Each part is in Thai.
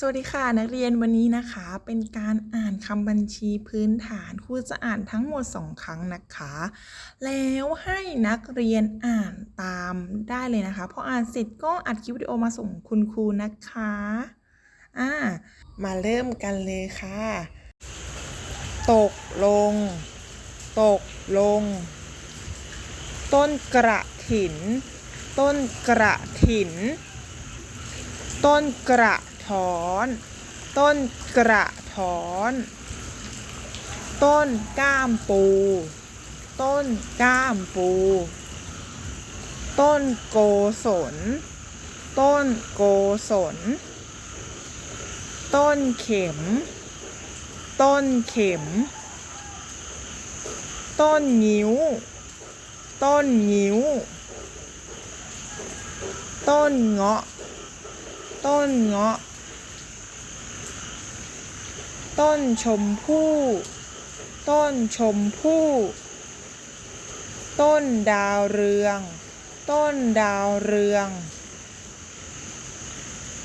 สวัสดีค่ะนักเรียนวันนี้นะคะเป็นการอ่านคำบัญชีพื้นฐานครูจะอ่านทั้งหมด 2 ครั้งนะคะ แล้วให้นักเรียนอ่านตามได้เลยนะคะพออ่านเสร็จก็อัดคลิปวิดีโอมาส่งคุณครูนะคะอ่ามาเริ่มกันเลยค่ะ ตกลง ตกลง ต้นกระถิน ต้นกระถิน ต้นกระ ถอน ต้นกระถอน ต้นก้ามปู ต้นก้ามปู ต้นโกศล ต้นโกศล ต้นเข็ม ต้นเข็ม ต้นงิ้ว ต้นงิ้ว ต้นเงาะ ต้นเงาะ ต้นชมพู่ ต้นชมพู่ ต้นดาวเรือง ต้นดาวเรือง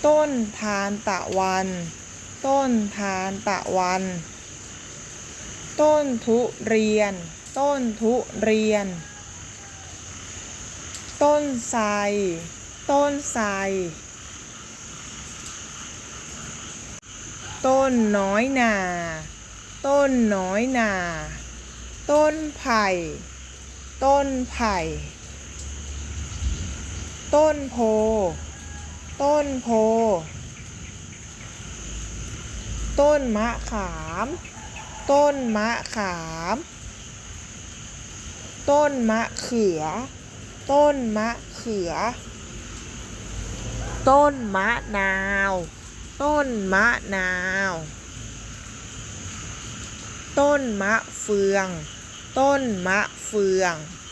ต้นทานตะวัน ต้นทานตะวัน ต้นทุเรียน ต้นทุเรียน ต้นไทรต้นไทร ต้นน้อยนา ต้นน้อยนา ต้นไผ่ ต้นไผ่ ต้นโพ ต้นโพ ต้นมะขาม ต้นมะขาม ต้นมะเขือ ต้นมะเขือ ต้นมะนาว ต้นมะนาว ต้นมะเฟือง ต้นมะเฟือง